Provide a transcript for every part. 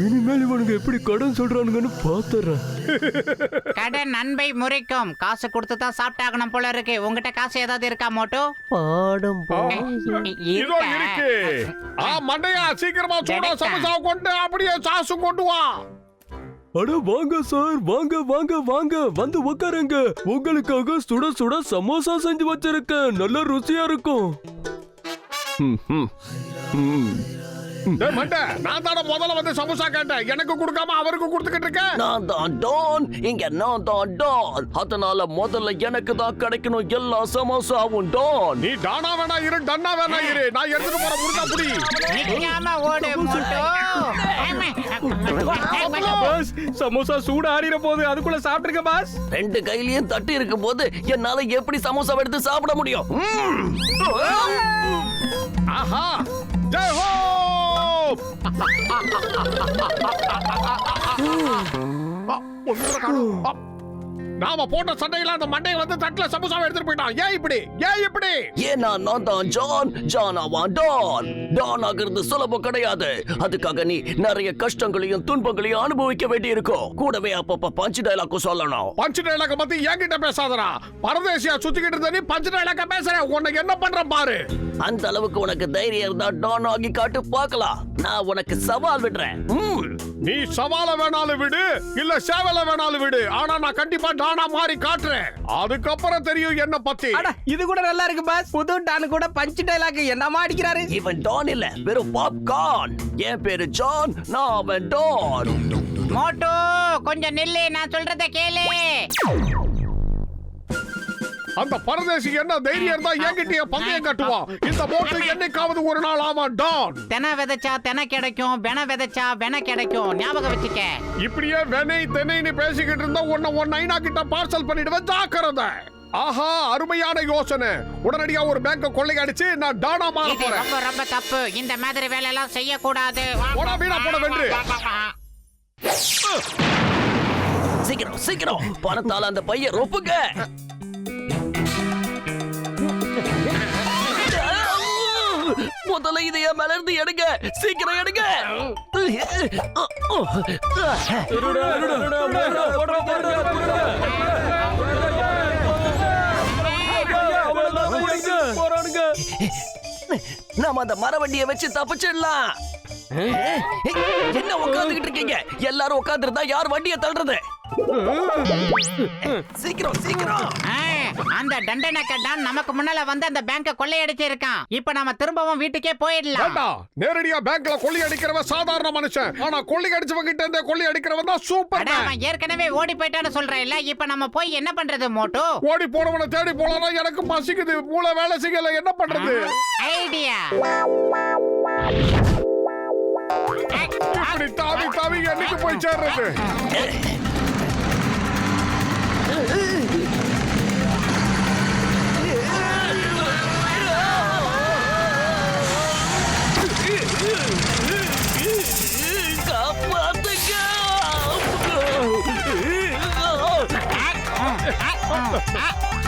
இனிமேல் இவனுங்க எப்படி கடன் சொல்றானுங்கன்னு பாத்துறேன். கடன் நன்மை முறைக்கும். காசு கொடுத்து தான் சாப்பிட்டாகணும் போல இருக்கு. உங்ககிட்ட காசு ஏதாவது இருக்கா மோட்டோ? பாடம் இதோ இருக்கு? ஆ மண்டையா சீக்கிரமா சூடா சமோசா கொண்டு அப்படியே சாசு கொண்டு வா. அட வாங்க சார். வாங்க வாங்க வாங்க. வந்து உட்காருங்க உங்களுக்காக சுட சுட சமோசா செஞ்சு வச்சிருக்கேன். நல்ல ருசியா இருக்கும். ம், ம், ம். நான் தான முதல்ல வந்து சமோசா கேட்டேன். எனக்கு கொடுக்காம அவருக்கு கொடுத்துக்கிட்டு இருக்க? நான் தான் டான். இங்க நான் தான் டான். அதனால முதல்ல எனக்கு தான் கிடைக்கணும் எல்லா சமோசாவும் டான். நீ டானா வேணா இரு டன்னா வேணா இரு. நான் எடுத்துட்டு போற முருகா புடி. நிக்காம ஓடு பாஸ் சமோசா சூடு ஆறிற போது அதுக்குள்ள சாப்பிட்டுருக்க பாஸ். ரெண்டு கையிலயும் தட்டி இருக்கும் போது என்னால எப்படி சமோசா எடுத்து சாப்பிட முடியும். ஆஹா. ஜெய் ஹோ! ஆ, ஒண்ணுமே காணோம். ஆ, நாம போட்ட சண்டையில அந்த மண்டையை வந்து தட்டுல சமோசாவை எடுத்துட்டு போயிட்டான். ஏன் இப்படி? ஏன் இப்படி? ஏன்னா நான் தான் ஜான். ஜான் ஆவான் டான். டான் ஆகிறது சுலபம் கிடையாது. அதுக்காக நீ நிறைய கஷ்டங்களையும் துன்பங்களையும் அனுபவிக்க வேண்டி இருக்கும் கூடவே அப்பப்ப பஞ்சு டைலாக்கும் சொல்லணும். பஞ்சு டைலாக்க பத்தி என்கிட்ட பேசாதடா. பரதேசியா சுத்திக்கிட்டு இருந்த நீ பஞ்சு டைலாக்க பேசுற. உனக்கு என்ன பண்ற பாரு. அந்த அளவுக்கு உனக்கு தைரியம் இருந்தா டான் ஆகி காட்டு பார்க்கலாம். நான் உனக்கு சவால் விடுறேன். நீ சவால வேணாலும் விடு இல்ல சேவல வேணாலும் விடு. ஆனா நான் கண்டிப்பா டானா மாறி காட்டுறேன். அதுக்கப்புறம் தெரியும் என்ன பத்தி. அட இது கூட நல்லா இருக்கு பாஸ் புது டானு கூட பஞ்சு டைலாக் என்னமா அடிக்கிறாரு? இவன் டான் இல்ல வெறும் பாப்கார்ன் என் பேரு ஜான் நான் அவன் டான். மோட்டோ கொஞ்சம் நில்லு நான் சொல்றத கேளு. அந்த பரதேசி என்ன தைரியம் இருந்தா என்கிட்டயே பந்தயம் கட்டுவான் இந்த போட்டு என்னைக்காவது ஒரு நாள் ஆவான் டான். தென விதைச்சா தென கிடைக்கும் வென விதைச்சா வென கிடைக்கும். ஞாபகம் வச்சுக்க. இப்படியே வெனை தெனைன்னு பேசிக்கிட்டு இருந்தா உன்னை உன் நைனா கிட்ட பார்சல் பண்ணிடுவேன் ஜாக்கிரதை. ஆஹா அருமையான யோசனை. உடனடியா ஒரு பேங்க கொள்ளையடிச்சு நான் டானா மாற போறேன். ரொம்ப ரொம்ப தப்பு. இந்த மாதிரி வேலை எல்லாம் செய்யக்கூடாது போடா, வீணா போட வென்று. சீக்கிரம் சீக்கிரம். பணத்தால அந்த பையன் ரொப்புங்க. முதல்ல இதைய மலர்ந்து எடுங்க. சீக்கிரம் எடுங்க. நாம அந்த மரவண்டியை வச்சு தப்பிச்சிடலாம். என்ன உட்கார்ந்துகிட்டு இருக்கீங்க? எல்லாரும் உட்கார்ந்துருந்தா யார் வண்டியை தள்ளுறது? சீக்கிரம் சீக்கிரம் ஆ, அந்த தண்டனக்கட்டான் நமக்கு முன்னால வந்து அந்த பேங்க கொள்ளையடிச்சு இருக்கான் இப்ப நாம திரும்பவும் வீட்டுக்கே போயிடலாம் நேரடியா பேங்க்ல கொள்ளை அடிக்கிறவன் சாதாரண மனுஷன் ஆனா கொள்ளை அடிச்சவங்க கிட்ட இருந்த கொள்ளை அடிக்கிறவன் தான் சூப்பர் அவன் ஏற்கனவே ஓடி போயிட்டான்னு சொல்றேன் இல்ல இப்ப நம்ம போய் என்ன பண்றது மோட்டோ ஓடி போனவனை தேடி போனா எனக்கு பசிக்குது மூளை வேலை செய்யல என்ன பண்றது ஐடியா இப்படி தாவி தாவி என்னைக்கு போய் சேர்றது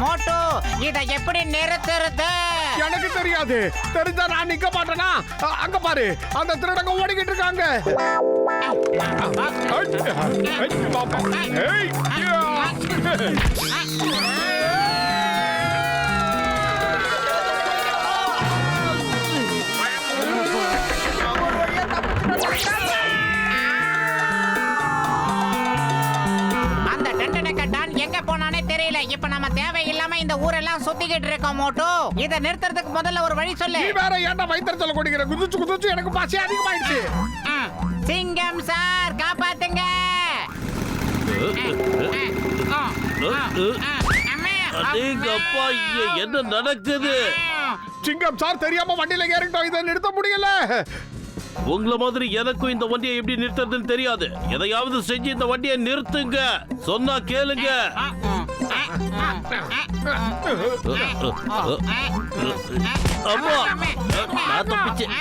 மோட்டோ இதை எப்படி நிறுத்துறது? எனக்கு தெரியாது தெரிஞ்சா நான் நிக்க மாட்டேனா அங்க பாரு அந்த திருடங்க ஓடிக்கிட்டு இருக்காங்க ஏய், இந்த ஊரெல்லாம் சுத்திக்கிட்டு இருக்கோம் மோட்டோ. இத நிறுத்துறதுக்கு முதல்ல ஒரு வழி சொல்லு. நீ வேற ஏன்டா வயிற்றுல குடிக்கிற குதிச்சு குதிச்சு எனக்கு பசி அதிகமாயிடுச்சு. ஆ, சிங்கம் சார் காப்பாத்துங்க. அடேங்கப்பா இங்க என்ன நடக்குது. சிங்கம் சார் தெரியாம வண்டியில ஏறிட்டோம். இதை நிறுத்த முடியல. உங்கள மாதிரி எனக்கும் இந்த வண்டியை எப்படி நிறுத்துறதுன்னு தெரியாது. எதையாவது செஞ்சு இந்த வண்டியை நிறுத்துங்க. சொன்னா கேளுங்க. அம்மா நான் தப்பிச்சேன்.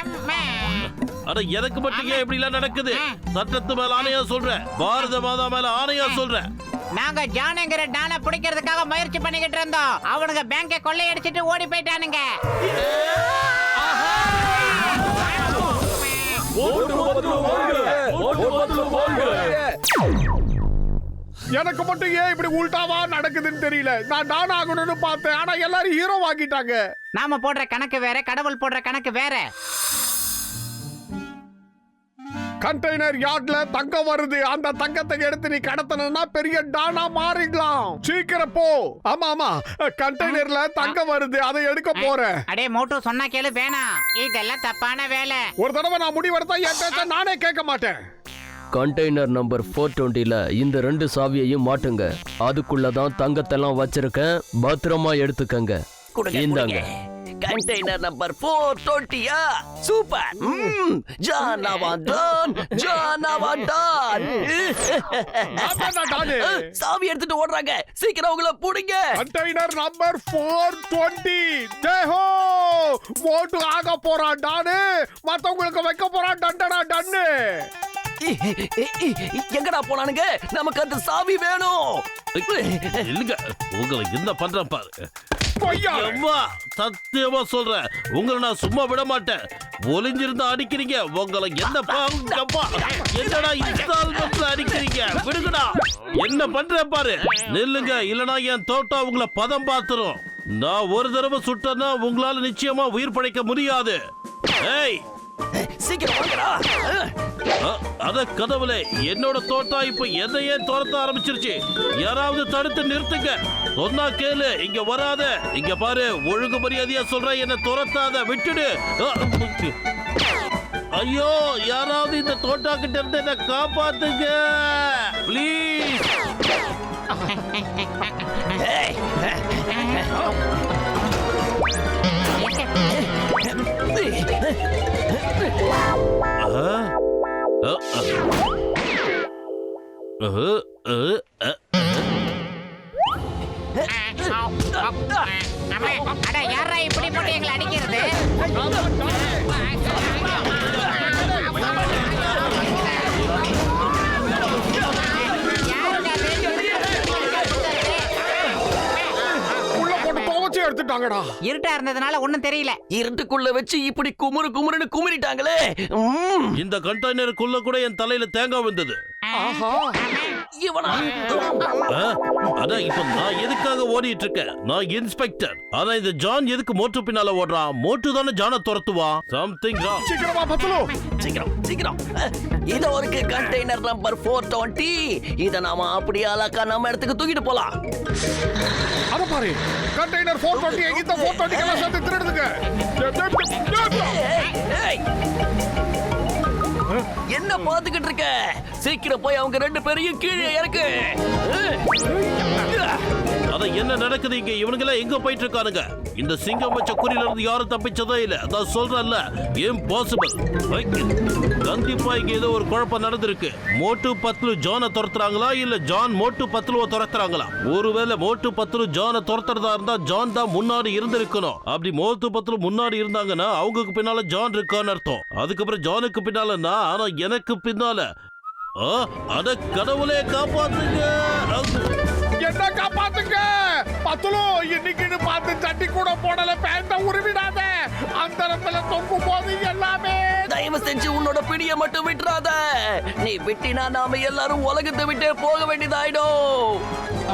அட எனக்கு மட்டும் ஏன் இப்படி எல்லாம் நடக்குது? சட்டத்து மேல ஆணையா சொல்றேன். பாரத மாதா மேல ஆணையா சொல்றேன். நாங்க ஜானுங்கிற டானை பிடிக்கிறதுக்காக முயற்சி பண்ணிக்கிட்டு இருந்தோம். அவனுங்க பேங்கை கொள்ளையடிச்சிட்டு ஓடி போயிட்டானுங்க. ஓட்டு வாங்க ஓட்டு பத்திரம் எனக்கு மட்டும் ஏன் இப்படி உல்டாவா நடக்குதுன்னு தெரியல. நான் டான் ஆகணும்னு பார்த்தேன். ஆனா எல்லாரும் ஹீரோ ஆக்கிட்டாங்க. நாம போடுற கணக்கு வேற கடவுள் போடுற கணக்கு வேற. கண்டெய்னர் யார்ட்ல தங்கம் வருது. அந்த தங்கத்தை எடுத்து நீ கடத்தணும்னா பெரிய டானா மாறிடலாம். சீக்கிரம் போ. ஆமா ஆமா. கண்டெய்னர்ல தங்கம் வருது. அதை எடுக்க போறேன். அடே மோட்டு சொன்னா கேளு. வேணாம். இதெல்லாம் தப்பான வேலை. ஒரு தடவை நான் முடிவெடுத்தா என் நானே கேட்க மாட்டேன். கண்டெய்னர் நம்பர் ஃபோர் டுவெண்ட்டில இந்த ரெண்டு சாவியையும் மாட்டுங்க. அதுக்குள்ள தான் தங்கத்தெல்லாம் வச்சிருக்கேன். பத்திரமா எடுத்துக்கங்க. கொடுங்க இந்தாங்க. கண்டெய்னர் நம்பர் ஃபோர் டுவெண்ட்டியா சூப்பர். ம், ஜானவான் டான் ஜானவான் டான் அதான்டா டானு. சாவி எடுத்துட்டு ஓடுறாங்க. சீக்கிரம் உங்களை புடிங்க. கண்டெய்னர் நம்பர் ஃபோர் டுவெண்ட்டி ஜெயஹோ ஓட்டு ஆக போறான் டானு. மத்தவங்களுக்கு வைக்க போறான் டண்டனா டன்னு. எங்கடா போனானுங்க? நமக்கு அந்த சாவி வேணும். இல்லங்க உங்களை என்ன பண்றேன் பாரு. பொய்யா? அம்மா சத்தியமா சொல்றேன். உங்களை நான் சும்மா விட மாட்டேன். ஒளிஞ்சிருந்தா அடிக்கிறீங்க. உங்களை என்ன பா- அப்பா, என்னடா இன்ஸ்டால்மெண்ட்ல அடிக்கிறீங்க? விடுங்கடா. என்ன பண்றேன் பாரு. நில்லுங்க இல்லனா என் தோட்டம் உங்களை பதம் பார்த்துரும் நான் ஒரு தடவை சுட்டேன்னா உங்களால நிச்சயமா உயிர் பழைக்க முடியாது. ஏய் சீக்கிரம் வாங்கடா. அ- அட கடவுளே என்னோட தோட்டம் இப்ப என்னையே துரத்த ஆரம்பிச்சிருச்சு. யாராவது தடுத்து நிறுத்துங்க. சொன்னா கேளு இங்க வராத. இங்க பாரு ஒழுங்கு மரியாதையா சொல்றேன் என்ன துரத்தாத விட்டுடு. ஐயோ யாராவது இந்த தோட்டா கிட்ட இருந்து என்ன காப்பாத்துங்க. ப்ளீஸ் அட யாரா இப்படி போட்டு எங்களை அடிக்கிறது? துவச்சு எடுத்துட்டாங்கடா. இருட்டா இருந்ததுனால ஒண்ணும் தெரியல. இருட்டுக்குள்ள வச்சு இப்படி குமுறு குமுறுன்னு குமுறிட்டாங்களே. இந்த கண்டெய்னருக்குள்ள கூட என் தலையில தேங்காய் வந்தது? அதான் இப்ப நான் எதுக்காக ஓடிட்டு இருக்கேன் நான் இன்ஸ்பெக்டர். ஆனா இந்த ஜான் எதுக்கு மோட்டு பின்னால ஓடுறான்? மோட்டு தானே ஜானை துரத்துவான் சம்திங் ராங் சீக்கிரமா பத்துலு. சீக்கிரம் சீக்கிரம். இது ஒரு கண்டெய்னர் நம்பர் ஃபோர் டுவெண்ட்டி இதை நாம அப்படியே அழகா நம்ம இடத்துக்கு தூக்கிட்டு போலாம். அத பாரு. கண்டெய்னர் ஃபோர் டுவெண்ட்டி இந்த ஃபோர் டுவெண்ட்டி எல்லாம் சேர்த்து திருடுதுங்க. ஏய், ஏய். என்ன பாத்துக்கிட்டு இருக்க? சீக்கிரம் போய் அவங்க ரெண்டு பேரையும் கீழே இறக்கு. அத என்ன நடக்குது இங்க? இவனுங்க எல்லாம் எங்க போயிட்டு இருக்கானுங்க இந்த சிங்கம் வச்ச குறியில இருந்து யாரும் தப்பிச்சதே இல்ல. அதான் சொல்றேன்ல இம்பாசிபிள் கண்டிப்பா இங்க ஏதோ ஒரு குழப்பம் நடந்திருக்கு. மோட்டு பத்லு ஜானை துரத்துறாங்களா இல்ல ஜான் மோட்டு பத்லுவ துரத்துறாங்களா? ஒருவேளை மோட்டு பத்லு ஜானை துரத்துறதா இருந்தா ஜான் தான் முன்னாடி இருந்திருக்கணும். அப்படி மோட்டு பத்லு முன்னாடி இருந்தாங்கன்னா அவங்களுக்கு பின்னால ஜான் இருக்கான்னு அர்த்தம். அதுக்கப்புறம் ஜானுக்கு பின்னாலன்னா நான் ஆனா எனக்கு பின்னால. ஆ, அட கடவுளே காப்பாத்துங்க! காப்பாத்துங்க. பத்துலு இன்னைக்குன்னு பார்த்து சட்டி கூட போடல பேண்ட உருவிடாத. அந்த இடத்துல தொங்கும் போது எல்லாமே தயவு செஞ்சு உன்னோட பிடிய மட்டும் விட்டுறாத. நீ விட்டினா நாம எல்லாரும் உலகத்தை விட்டே போக வேண்டியதாயிடும்.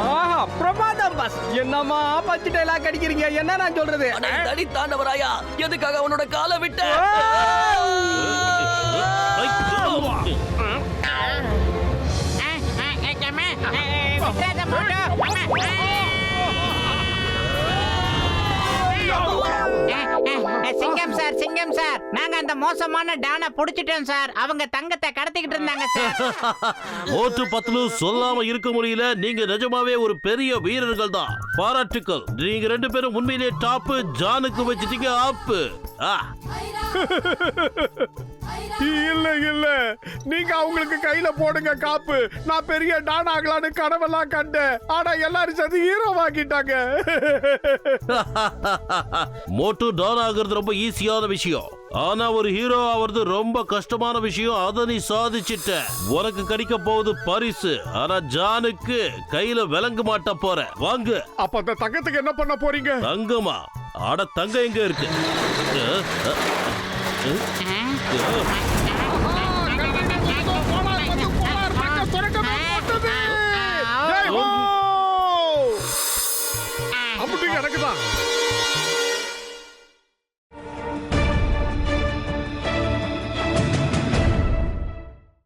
ஆஹா பிரமாதம் பாஸ் என்னமா பஞ்சு டைலாக் அடிக்கிறீங்க என்ன நான் சொல்றது? அட தடி தாண்டவராயா எதுக்காக அவனோட காலை விட்ட? மோசமான டானை புடிச்சிட்டோம் சார். அவங்க தங்கத்தை கடத்திக்கிட்டு இருந்தாங்க சார். ஓட்டு பத்லு சொல்லாம இருக்க முடியல. நீங்க நிஜமாவே ஒரு பெரிய வீரர்கள் தான். பாராட்டுக்கள். நீங்க ரெண்டு பேரும் உண்மையிலேயே டாப்பு ஜானுக்கு வச்சிட்டீங்க ஆப்பு. ஆ, இல்ல இல்ல. நீங்க அவங்களுக்கு கையில போடுங்க காப்பு. நான் பெரிய டான் ஆகலான்னு கனவெல்லாம் கண்டேன். ஆனா எல்லாரும் சேர்ந்து ஹீரோ ஆக்கிட்டாங்க மோட்டு டான் ஆகுறது ரொம்ப ஈஸியான விஷயம். ஆனா ஒரு ஹீரோ அவரது ரொம்ப கஷ்டமான விஷயம் அதை நீ சாதிச்சிட்ட உனக்கு கிடைக்க போகுது பரிசு ஆனா ஜானுக்கு கையில விளங்க மாட்ட போற வாங்க அப்ப அந்த தங்கத்துக்கு என்ன பண்ண போறீங்க தங்கமா அட தங்க எங்க இருக்கு அப்படிங்க நடக்குதான்